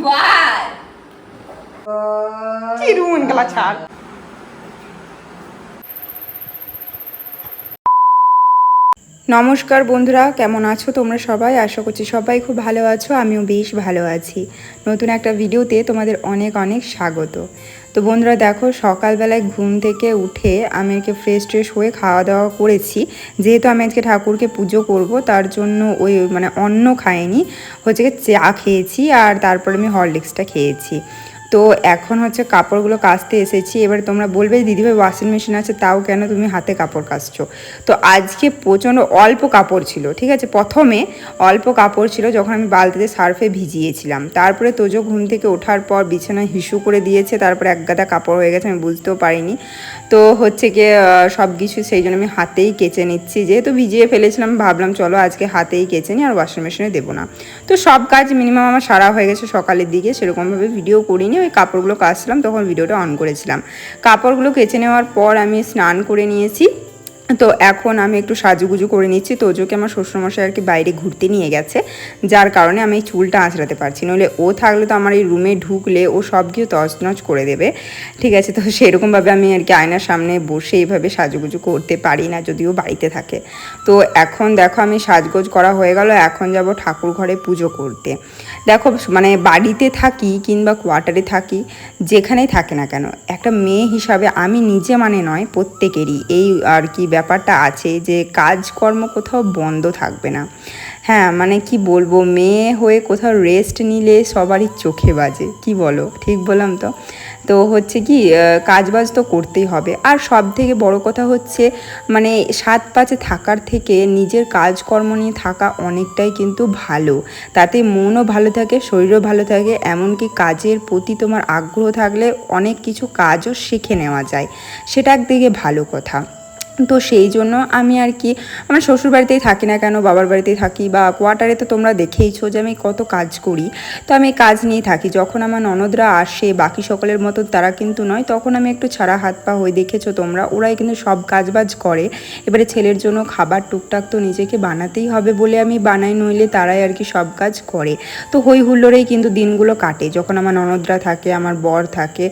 What? চিরুন গলা ছাড় নমস্কার বন্ধুরা, কেমন আছো তোমরা সবাই? আশা করছি সবাই খুব ভালো আছো, আমিও বেশ ভালো আছি। নতুন একটা ভিডিওতে তোমাদের অনেক অনেক স্বাগত। তো বন্ধুরা দেখো, সকালবেলায় ঘুম থেকে উঠে আমি আজকে ফ্রেশ ট্রেশ হয়ে খাওয়া দাওয়া করেছি। যেহেতু আমি আজকে ঠাকুরকে পুজো করব, তার জন্য ওই মানে অন্ন খাইনি। হচ্ছে চা খেয়েছি আর তারপরে আমি হরলিক্সটা খেয়েছি। তো এখন হচ্ছে কাপড়গুলো কাচতে এসেছি। এবার তোমরা বলবে দিদিভাই ওয়াশিং মেশিন আছে, তাও কেন তুমি হাতে কাপড় কাচছো? তো আজকে প্রচণ্ড অল্প কাপড় ছিল, ঠিক আছে? প্রথমে অল্প কাপড় ছিল যখন আমি বালতিতে সার্ফে ভিজিয়েছিলাম। তারপরে তোজো ঘুম থেকে ওঠার পর বিছানায় হিসু করে দিয়েছে, তারপরে এক গাদা কাপড় হয়ে গেছে, আমি বুঝতেও পারিনি। তো হচ্ছে গিয়ে সব কিছু সেই জন্য আমি হাতেই কেচে নিচ্ছি। যেহেতু ভিজিয়ে ফেলেছিলাম, ভাবলাম চলো আজকে হাতেই কেচে নিই, আর ওয়াশিং মেশিনে দেবো না। তো সব কাজ মিনিমাম আমার সারা হয়ে গেছে সকালের দিকে, সেরকমভাবে ভিডিও করিনি। ওই কাপড়গুলো কাচলাম তখন ভিডিওটা অন করেছিলাম। কাপড়গুলো কেচে নেওয়ার পর আমি স্নান করে নিয়েছি। তো এখন আমি একটু সাজুগুজু করে নিচ্ছি। তোজোকে আমার শ্বশুরমশাই আর কি বাইরে ঘুরতে নিয়ে গেছে। যার কারণে আমি চুলটা আঁচড়াতে পারছি। নইলে ও থাকলে তো আমার এই রুমে ঢুকলে ও সব কিছু তছনছ করে দেবে। ঠিক আছে, তো সেরকমভাবে আমি আর কি আয়নার সামনে বসে এইভাবে সাজুগুজু করতে পারি না যদিও বাড়িতে থাকে। তো এখন দেখো, আমি সাজগোজ করা হয়ে গেল। এখন যাব ঠাকুর ঘরে পুজো করতে। দেখো মানে বাড়িতে থাকি কিংবা কোয়ার্টারে থাকি, যেখানেই থাকে না কেন, একটা মেয়ে হিসাবে আমি নিজে মানে নয়, প্রত্যেকেরই এই আর কি ব্যাপারটা আছে যে কাজকর্ম কোথাও বন্ধ থাকবে না। হ্যাঁ মানে কি বলব, মেয়ে হয়ে কোথাও রেস্ট নিলে সবারই চোখে বাজে, কি বলো? ঠিক বললাম তো? তো হচ্ছে কি কাজ বাজ তো করতেই হবে। আর সব থেকে বড় কথা হচ্ছে মানে সাত পাঁচে থাকার থেকে নিজের কাজকর্ম নিয়ে থাকা অনেকটাই কিন্তু ভালো। তাতে মনও ভালো থাকে, শরীরও ভালো থাকে, এমনকি কাজের প্রতি তোমার আগ্রহ থাকলে অনেক কিছু কাজও শিখে নেওয়া যায়। সেটা একদিকে ভালো কথা। তো সেই জন্য আমি আর কি, আমার শ্বশুর বাড়িতেই থাকি না কেন, বাবার বাড়িতেই থাকি বা কোয়ার্টারে তো তোমরা দেখেইছো যে আমি কত কাজ করি। তো আমি কাজ নিয়ে থাকি। যখন আমার ননদরা আসে, বাকি সকলের মতো তারা কিন্তু নয়, তখন আমি একটু ছাড়া হাত পা হয়ে দেখেছ তোমরা, ওরাই কিন্তু সব কাজবাজ করে। এবারে ছেলের জন্য খাবার টুকটাক তো নিজেকে বানাতেই হবে বলে আমি বানাই, নইলে তারাই আর কি সব কাজ করে। তো হই হুল্লোড়েই কিন্তু দিনগুলো কাটে। যখন আমার ননদরা থাকে, আমার বর থাকে,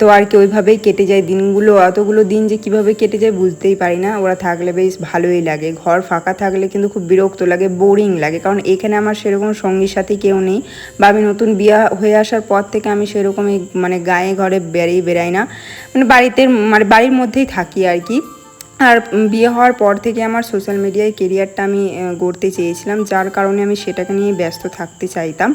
তো আর কি ওইভাবেই কেটে যায় দিনগুলো। অতগুলো দিন যে কীভাবে কেটে যায় বুঝতেই পারি না, ওরা থাকলে বেশ ভালোই লাগে। ঘর ফাঁকা থাকলে কিন্তু খুব বিরক্ত লাগে, বোরিং লাগে। কারণ এখানে আমার সেরকম সঙ্গীর সাথে কেউ নেই বা আমি নতুন বিয়া হয়ে আসার পর থেকে আমি সেরকমই মানে গায়ে ঘরে বেড়েই বেরাই না। মানে বাড়িতে মানে বাড়ির মধ্যেই থাকি আর কি। আর বিয়ে হওয়ার পর থেকে আমার সোশ্যাল মিডিয়ায় কেরিয়ারটা আমি গড়তে চেয়েছিলাম। যার কারণে আমি সেটাকে নিয়ে ব্যস্ত থাকতে চাইতাম,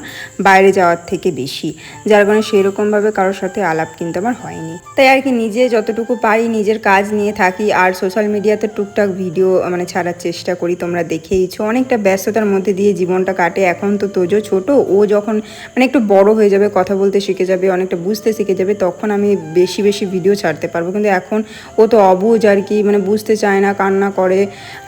বাইরে যাওয়ার থেকে বেশি। যার কারণে সেরকমভাবে কারোর সাথে আলাপ কিন্তু আমার হয়নি। তাই আর কি নিজে যতটুকু পারি নিজের কাজ নিয়ে থাকি। আর সোশ্যাল মিডিয়াতে টুকটাক ভিডিও মানে ছাড়ার চেষ্টা করি, তোমরা দেখেইছো। অনেকটা ব্যস্ততার মধ্যে দিয়ে জীবনটা কাটে। এখন তো তোজো ছোট। ও যখন মানে একটু বড় হয়ে যাবে, কথা বলতে শিখে যাবে, অনেকটা বুঝতে শিখে যাবে, তখন আমি বেশি বেশি ভিডিও ছাড়তে পারব। কিন্তু এখন ও তো অবুঝ আর কি মানে বুঝতে চায় না, কান্না করে।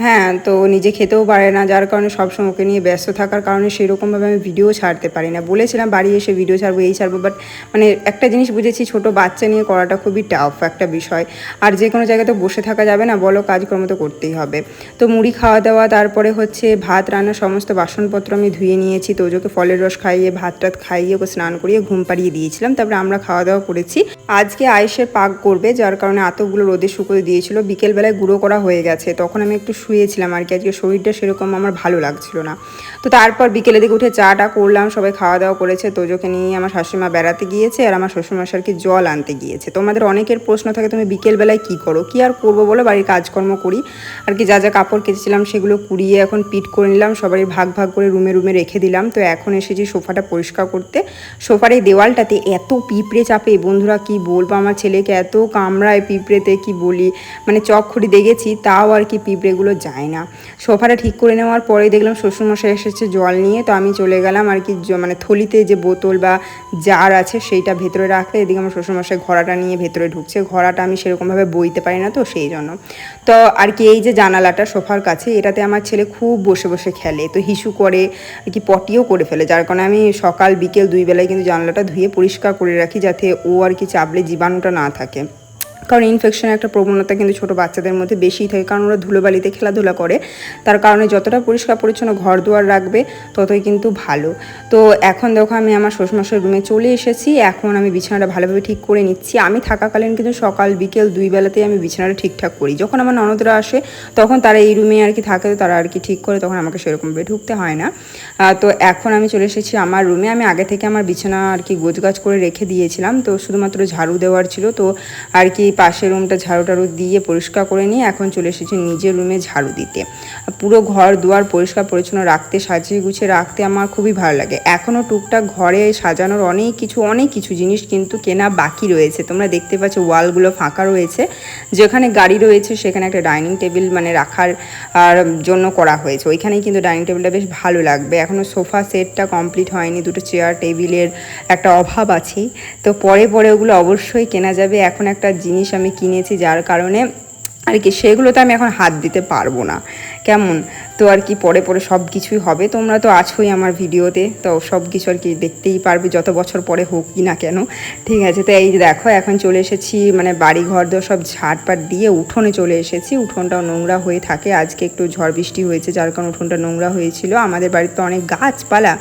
হ্যাঁ তো নিজে খেতেও পারে না, যার কারণে সবসময় ওকে নিয়ে ব্যস্ত থাকার কারণে সেরকমভাবে আমি ভিডিও ছাড়তে পারি না। বলেছিলাম, বাড়ি এসে ভিডিও ছাড়বো, এই ছাড়বো। বাট মানে একটা জিনিস বুঝেছি, ছোট বাচ্চা নিয়ে করাটা খুবই টাফ একটা বিষয়। আর যে কোনো জায়গায় তো বসে থাকা যাবে না, বলো কাজকর্ম তো করতেই হবে। তো মুড়ি খাওয়া দাওয়া, তারপরে হচ্ছে ভাত রান্না সমস্ত বাসনপত্র আমি ধুয়ে নিয়েছি। তোজোকে ফলের রস খাইয়ে, ভাত টাত খাইয়ে, ওকে স্নান করিয়ে ঘুম পাড়িয়ে দিয়েছিলাম। তারপরে আমরা খাওয়া দাওয়া করেছি। আজকে আয়েসের পাক করবে, যার কারণে আতগুলো রোদে শুকোতে দিয়েছিল। বিকেলবেলায় গুঁড়ো করা হয়ে গেছে। তখন আমি একটু শুয়েছিলাম আর কি। আজকে শরীরটা সেরকম আমার ভালো লাগছিল না। তো তারপর বিকেলে দিকে উঠে চাটা করলাম, সবাই খাওয়া দাওয়া করেছে। তোজোকে নিয়ে আমার শাশুড়িমা বেড়াতে গিয়েছে আর আমার শ্বশুরমশাই আর কি জল আনতে গিয়েছে। তোমাদের অনেকের প্রশ্ন থাকে, তুমি বিকেলবেলায় কি করো? কি আর করব বলো? বাড়ির কাজকর্ম করি। আর কি যা যা কাপড় কেচেছিলাম সেগুলো কুড়িয়ে এখন পিট করে নিলাম। সবারই ভাগ ভাগ করে রুমে রুমে রেখে দিলাম। তো এখন এসেছি সোফাটা পরিষ্কার করতে। সোফার এই দেওয়ালটাতে এত পিঁপড়ে চাপে। বন্ধুরা কি বলব? আমার ছেলেকে এত কামড়ায় পিঁপড়েতে, কি বলি? মানে চকখড়ি দেখেছি, তাও আর কি পিঁপড়েগুলো যায় না। সোফাটা ঠিক করে নেওয়ার পরে দেখলাম শ্বশুরমশাই এসেছে জল নিয়ে, তো আমি চলে গেলাম আর কি মানে থলিতে যে বোতল বা জার আছে সেইটা ভেতরে রাখলে এদিকে আমার শ্বশুরমশাই ঘোড়াটা নিয়ে ভেতরে ঢুকছে। ঘোড়াটা আমি সেরকমভাবে বইতে পারি না তো, সেই জন্য। তো আর কি এই যে জানালাটা সোফার কাছে, এটাতে আমার ছেলে খুব বসে বসে খেলে, তো হিসু করে আর কি পটিও করে ফেলে, যার কারণে আমি সকাল বিকেল দুই বেলায় কিন্তু জানালাটা ধুয়ে পরিষ্কার করে রাখি, যাতে ও আর কি চাপলে জীবাণুটা না থাকে। কারণ ইনফেকশনের একটা প্রবণতা কিন্তু ছোটো বাচ্চাদের মধ্যে বেশিই থাকে, কারণ ওরা ধুলোবালিতে খেলাধুলা করে। তার কারণে যতটা পরিষ্কার পরিচ্ছন্ন ঘর দুয়ার রাখবে, ততই কিন্তু ভালো। তো এখন দেখো আমি আমার শ্বশুরমশাই রুমে চলে এসেছি, এখন আমি বিছানাটা ভালোভাবে ঠিক করে নিচ্ছি। আমি থাকাকালীন কিন্তু সকাল, বিকেল দুই বেলাতেই আমি বিছানাটা ঠিকঠাক করি। যখন আমার ননদরা আসে, তখন তারা এই রুমে আর কি থাকে, তারা আর কি ঠিক করে, তখন আমাকে সেরকমভাবে ঢুকতে হয় না। তো এখন আমি চলে এসেছি আমার রুমে। আমি আগে থেকে আমার বিছানা আর কি গোছগাছ করে রেখে দিয়েছিলাম। তো শুধুমাত্র ঝাড়ু দেওয়ার ছিল। তো আর কি পাশের রুমটা ঝাড়ু টাড়ু দিয়ে পরিষ্কার করে নিয়ে এখন চলে এসেছি নিজের রুমে ঝাড়ু দিতে। পুরো ঘর দুয়ার পরিষ্কার পরিচ্ছন্ন রাখতে, সাজিয়ে গুছিয়ে রাখতে আমার খুবই ভালো লাগে। এখনও টুকটাক ঘরে সাজানোর অনেক কিছু অনেক কিছু জিনিস কিন্তু কেনা বাকি রয়েছে। তোমরা দেখতে পাচ্ছ ওয়ালগুলো ফাঁকা রয়েছে। যেখানে গাড়ি রয়েছে, সেখানে একটা ডাইনিং টেবিল মানে রাখার জন্য করা হয়েছে। ওইখানেই কিন্তু ডাইনিং টেবিলটা বেশ ভালো লাগবে। এখনও সোফা সেটটা কমপ্লিট হয়নি, দুটো চেয়ার, টেবিলের একটা অভাব আছে তো পরে পরে ওগুলো অবশ্যই কেনা যাবে। এখন একটা জিনিস আমি কিনেছি যার কারণে আর কি সেগুলোতে আমি এখন হাত দিতে পারব না। কেমন? তো আর কি পরে পরে সব কিছুই হবে। তোমরা তো আছোই আমার ভিডিওতে। তো সব কিছু আর কি দেখতেই পারবে যত বছর পরে হোক কি না কেন। ঠিক আছে, তো এই দেখো, এখন চলে এসেছি মানে বাড়ি ঘর দর সব ঝাড়পাট দিয়ে উঠোনে চলে এসেছি। উঠোনটাও নোংরা হয়ে থাকে। আজকে একটু ঝড় বৃষ্টি হয়েছে, যার কারণে উঠোনটা নোংরা হয়েছিল। আমাদের বাড়িতে অনেক গাছপালা।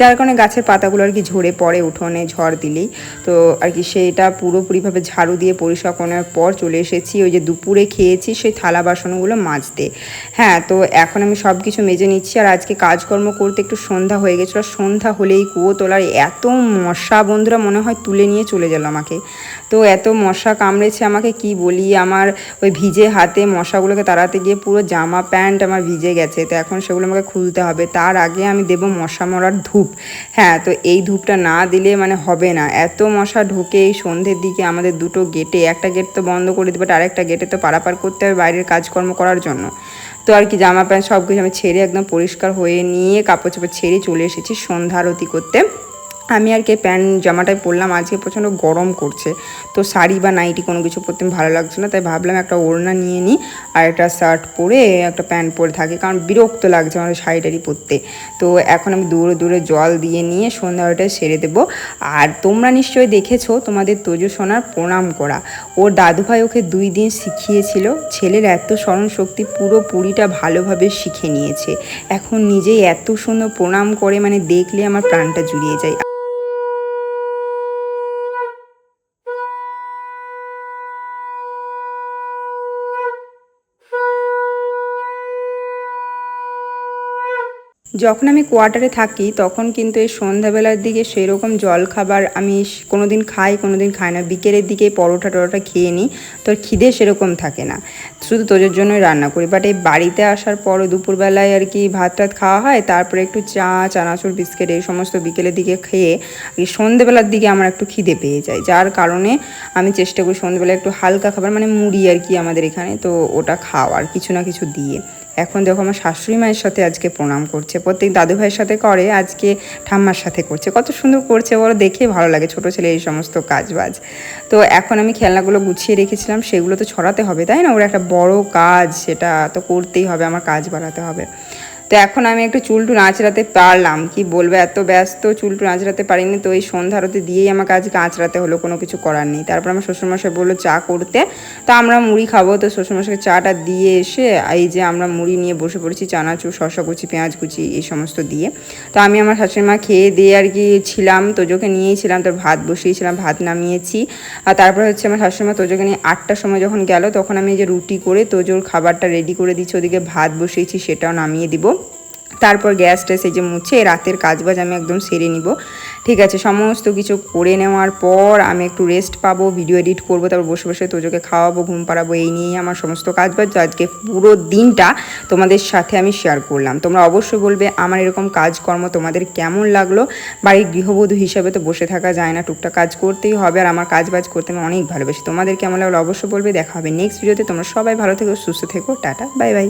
যার কারণে গাছের পাতাগুলো আর কি ঝরে পড়ে উঠোনে ঝড় দিলেই। তো আর কি সেইটা পুরোপুরিভাবে ঝাড়ু দিয়ে পরিষ্কার করার পর চলে এসেছি, ওই যে দুপুরে খেয়েছি সেই থালা বাসনগুলো মাজতে। হ্যাঁ তো এখন আমি সব কিছু মেজে নিচ্ছি আর আজকে কাজকর্ম করতে একটু সন্ধ্যা হয়ে গেছিল। সন্ধ্যা হলেই কুয়ো তোলার এত মশা বন্ধুরা মনে হয় তুলে নিয়ে চলে গেল আমাকে। তো এত মশা কামড়েছে আমাকে, কি বলি? আমার ওই ভিজে হাতে মশাগুলোকে তাড়াতে গিয়ে পুরো জামা প্যান্ট আমার ভিজে গেছে। তো এখন সেগুলো আমাকে খুলতে হবে। তার আগে আমি দেবো মশা মরার ধূপ। হ্যাঁ তো এই ধূপটা না দিলে মানে হবে না। এত মশা ঢুকে এই সন্ধ্যের দিকে আমাদের দুটো গেটে একটা গেট তো বন্ধ করে দেবে আর আরেকটা গেটে তো পারাপার করতে হবে বাইরের কাজকর্ম করার জন্য। তো আর কি, জামা প্যান্ট সব কিছু আমি ছেড়ে একদম পরিষ্কার হয়ে নিয়ে কাপড় চাপড় ছেড়ে চলে এসেছি সন্ধ্যা আরতি করতে। আমি আর কি প্যান্ট জামাটাই পরলাম। আজকে প্রচণ্ড গরম করছে। তো শাড়ি বা নাইটি কোনো কিছু পরতে ভালো লাগছে না, তাই ভাবলাম একটা ওড়না নিয়ে নিই আর একটা শার্ট পরে একটা প্যান্ট পরে থাকি, কারণ বিরক্ত লাগছে আমার শাড়ি টাড়ি পরতে। তো এখন আমি দূরে দূরে জল দিয়ে নিয়ে সন্ধ্যাটায় সেরে দেবো। আর তোমরা নিশ্চয়ই দেখেছ তোমাদের তোজো সোনার প্রণাম করা। ওর দাদুভাই ওকে দুই দিন শিখিয়েছিল, ছেলের এত স্মরণ শক্তি পুরো পুরিটা ভালোভাবে শিখে নিয়েছে। এখন নিজেই এত সুন্দর প্রণাম করে মানে দেখলে আমার প্রাণটা জুড়িয়ে যায়। যখন আমি কোয়ার্টারে থাকি, তখন কিন্তু এই সন্ধ্যাবেলার দিকে সেরকম জল খাবার আমি স- কোনোদিন খাই কোনোদিন খাই না। বিকেলের দিকে পরোটা টরোটা খেয়ে নিই, তোর খিদে সেরকম থাকে না। শুধু তোদের জন্যই রান্না করি। বাট এই বাড়িতে আসার পরও দুপুরবেলায় আর কি ভাত টাত খাওয়া হয়, তারপরে একটু চা, চানাচুর, বিস্কিট এই সমস্ত বিকেলের দিকে খেয়ে এই সন্ধ্যেবেলার দিকে আমার একটু খিদে পেয়ে যায়। যার কারণে আমি চেষ্টা করি সন্ধ্যেবেলা একটু হালকা খাবার মানে মুড়ি আর কি আমাদের এখানে, তো ওটা খাওয়ার, কিছু না কিছু দিয়ে। এখন দেখো আমার শাশুড়ি মায়ের সাথে আজকে প্রণাম করছে, প্রত্যেক দাদু ভাইয়ের সাথে করে, আজকে ঠাম্মার সাথে করছে। কত সুন্দর করছে ওরা দেখে ভালো লাগে ছোট ছেলে এই সমস্ত কাজ বাজ তো এখন আমি খেলনাগুলো গুছিয়ে রেখেছিলাম, সেগুলো তো ছড়াতে হবে, তাই না? ওর একটা বড় কাজ, সেটা তো করতেই হবে, আমার কাজ বাড়াতে হবে। তো এখন আমি একটু চুলটু নাচড়াতে পারলাম। কি বলব, এত ব্যস্ত চুলটু নাচড়াতে পারিনি, তো এই সন্ধ্যারতে দিয়েই আমাকে আজকে আঁচড়াতে হলো, কোনো কিছু করার নেই। তারপর আমার শ্বশুরমশাই বলল চা করতে, তো আমরা মুড়ি খাব। তো শ্বশুরমশাইকে চাটা দিয়ে এসে, এই যে আমরা মুড়ি নিয়ে বসে পড়েছি, চানাচুর, শসা কুচি, পেঁয়াজ কুচি, এই সমস্ত দিয়ে। তো আমি আমার শাশুড়ি মা খেয়ে দিয়ে আর কি ছিলাম, তোজোকে নিয়েই ছিলাম তোর ভাত বসিয়েছিলাম, ভাত নামিয়েছি। আর তারপর হচ্ছে আমার শাশুড়ি মা তোজোকে নিয়ে আটটার সময় যখন গেল, তখন আমি এই যে রুটি করে তোজোর খাবারটা রেডি করে দিচ্ছি ওদিকে ভাত বসিয়েছি, সেটাও নামিয়ে দিব। তারপর গ্যাস ট্যাস এই যে মুছে রাতের কাজবাজ আমি একদম সেরে নিব। ঠিক আছে, সমস্ত কিছু করে নেওয়ার পর আমি একটু রেস্ট পাবো ভিডিও এডিট করব, তারপর বসে বসে তোজোকে খাওয়াবো, ঘুম পাড়াবো, এই নিয়েই আমার সমস্ত কাজবাজ। আজকে পুরো দিনটা তোমাদের সাথে আমি শেয়ার করলাম। তোমরা অবশ্যই বলবে, আমার এরকম কাজকর্ম তোমাদের কেমন লাগল? বাড়ির গৃহবধূ হিসাবে তো বসে থাকা যায় না, টুকটাক কাজ করতেই হবে আর আমার কাজ বাজ করতে আমি অনেক ভালোবাসি। তোমাদের কেমন লাগল অবশ্যই বলবে, দেখা হবে নেক্সট ভিডিওতে তোমরা সবাই ভালো থেকো, সুস্থ থেকো, টাটা বাই বাই